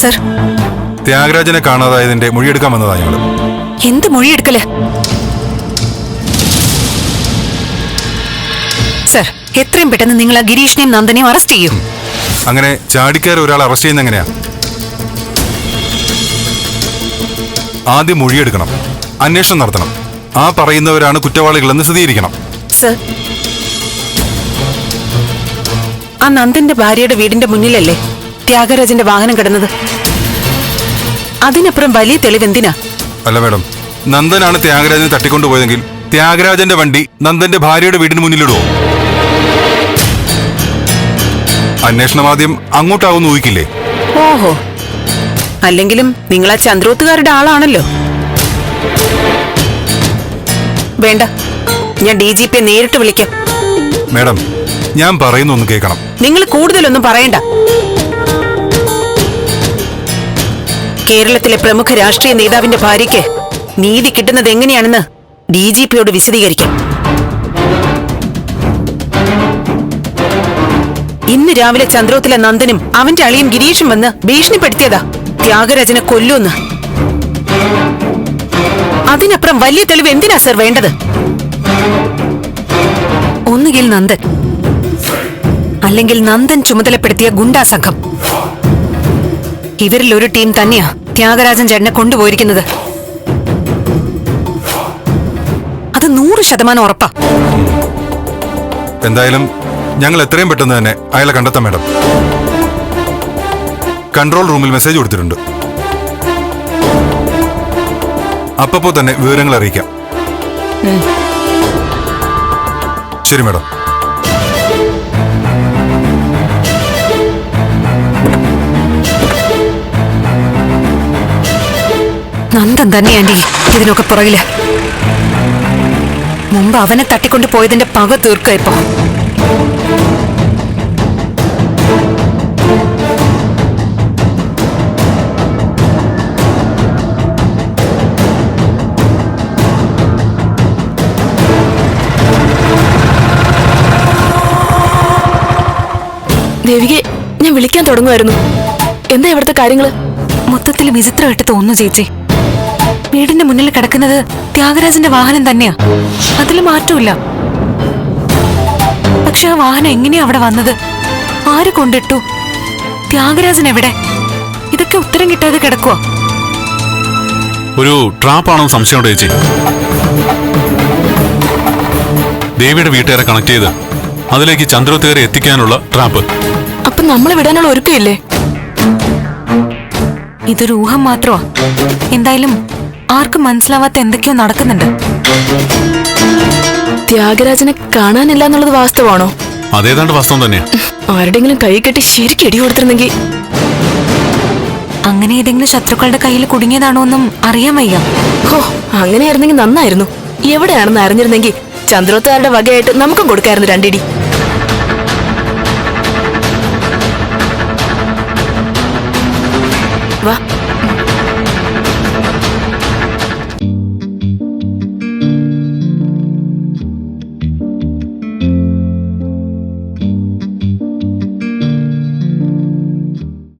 Sir. ത്യാഗരാജനെ കാണാതായതിന്റെ മൊഴിയെടുക്കാൻ വന്നതാ ഞങ്ങൾ. എന്ത് മൊഴിയെടുക്കൽ? സർ എത്രയും പെട്ടെന്ന് നിങ്ങൾ ആ ഗിരീഷിനെയും നന്ദനെയും അറസ്റ്റ് ചെയ്യും. അങ്ങനെ ചാടിക്കാർ ഒരാൾ അറസ്റ്റ് ചെയ്യുന്ന എങ്ങനെയാ? ആദ്യം മൊഴിയെടുക്കണം അന്വേഷണം നടത്തണം. ആ പറയുന്നവരാണ് കുറ്റവാളികളെന്ന് സ്ഥിരീകരിക്കണം. സർ ആ നന്ദന്റെ ഭാര്യയുടെ വീടിന്റെ മുന്നിലല്ലേ? ത്യാഗരാജന്റെ വാഹനം കിടന്നത്? അതിനപ്പുറം വലിയ തെളിവ് എന്തിനാ അല്ല മേഡം. നന്ദനാണ് ത്യാഗരാജനെ തട്ടിക്കൊണ്ടുപോയതെങ്കിൽ ത്യാഗരാജന്റെ വണ്ടി നന്ദന്റെ ഭാര്യയുടെ വീടിന് മുന്നിലിടുവോ? അന്വേഷണം ആദ്യം അങ്ങോട്ടാവും ഊഹിക്കില്ലേ? ഓഹോ. അല്ലെങ്കിലും നിങ്ങൾ ആ ചന്ദ്രോത്തുകാരുടെ ആളാണല്ലോ. വേണ്ട. ഞാൻ ഡി ജി പിയെ നേരിട്ട് വിളിക്കാം. മാഡം ഞാൻ പറയുന്നൊന്ന് കേൾക്കണം. നിങ്ങൾ കൂടുതലൊന്നും പറയണ്ട. കേരളത്തിലെ പ്രമുഖ രാഷ്ട്രീയ നേതാവിന്റെ ഭാര്യയ്ക്ക് നീതി കിട്ടുന്നത് എങ്ങനെയാണെന്ന് ഡി ജി പിയോട് വിശദീകരിക്കാം. ഇന്ന് രാവിലെ ചന്ദ്രോത്തിലെ നന്ദനും അവന്റെ അളിയും ഗിരീഷും വന്ന് ഭീഷണിപ്പെടുത്തിയതാ ത്യാഗരാജനെ കൊല്ലൂന്ന്. അതിനപ്പുറം വലിയ തെളിവ് എന്തിനാ സർ വേണ്ടത്? ഒന്നുകിൽ നന്ദൻ അല്ലെങ്കിൽ നന്ദൻ ചുമതലപ്പെടുത്തിയ ഗുണ്ടാ സംഘം. ഇവരിൽ ഒരു ടീം തന്നെയാ ത്യാഗരാജൻ ചേട്ടനെ കൊണ്ടുപോയിരിക്കുന്നത്. അത് നൂറ് ശതമാനം ഉറപ്പാ. എന്തായാലും ഞങ്ങൾ എത്രയും പെട്ടെന്ന് തന്നെ അയാളെ കണ്ടെത്താം മേഡം. കൺട്രോൾ റൂമിൽ മെസ്സേജ് കൊടുത്തിട്ടുണ്ട്. അപ്പപ്പോ തന്നെ വിവരങ്ങൾ അറിയിക്കാം. ശരി മേഡം. നന്ദൻ തന്നെ ആന്റി. ഇതിനൊക്കെ പുറകിൽ. മുമ്പ് അവനെ തട്ടിക്കൊണ്ട് പോയതിന്റെ പക തീർക്ക ഇപ്പൊ. ദേവികെ ഞാൻ വിളിക്കാൻ തുടങ്ങുമായിരുന്നു എന്താ ഇവിടുത്തെ കാര്യങ്ങൾ? മൊത്തത്തിൽ വിചിത്രമായിട്ട് തോന്നുന്നു ചേച്ചി. വീടിന്റെ മുന്നിൽ കിടക്കുന്നത് ത്യാഗരാജന്റെ വാഹനം തന്നെയാ. അതിൽ മാറ്റമില്ല പക്ഷെ ആ വാഹനം എങ്ങനെയാ അവിടെ വന്നത്? ആര് കൊണ്ടിട്ടു? ത്യാഗരാജൻ എവിടെ? ഇതൊക്കെ ഉത്തരം കിട്ടാതെ കിടക്കുക ഒരു ട്രാപ്പാണോ സംശയമുണ്ട് ചേച്ചി? ദേവിയുടെ വീട്ടുകാരെ കണക്ട് ചെയ്ത് അതിലേക്ക് ചന്ദ്രോത്തുകാരെ എത്തിക്കാനുള്ള ട്രാപ്പ്. അപ്പൊ നമ്മൾ വിടാനുള്ള ഒരുക്കമില്ലേ? ഇതൊരു ഊഹം മാത്രമാ. എന്തായാലും ആർക്കും മനസ്സിലാവാത്ത എന്തൊക്കെയോ നടക്കുന്നുണ്ട്. ത്യാഗരാജനെ കാണാനില്ല എന്നുള്ളത് വാസ്തവാണോ? അതേതാണ്ട് വാസ്തവം തന്നെയാ. ആരുടെങ്കിലും കൈ കെട്ടി ശരിക്കും ഇടി കൊടുത്തിരുന്നെങ്കിൽ അങ്ങനെ ഏതെങ്കിലും ശത്രുക്കളുടെ കയ്യിൽ കുടുങ്ങിയതാണോ എന്നും അറിയാൻ വയ്യ. ഹോ അങ്ങനെയായിരുന്നെങ്കിൽ നന്നായിരുന്നു. എവിടെയാണെന്ന് അറിഞ്ഞിരുന്നെങ്കിൽ ചന്ദ്രോത്തുകാരുടെ വകയായിട്ട് നമുക്കും കൊടുക്കായിരുന്നു രണ്ടിടി.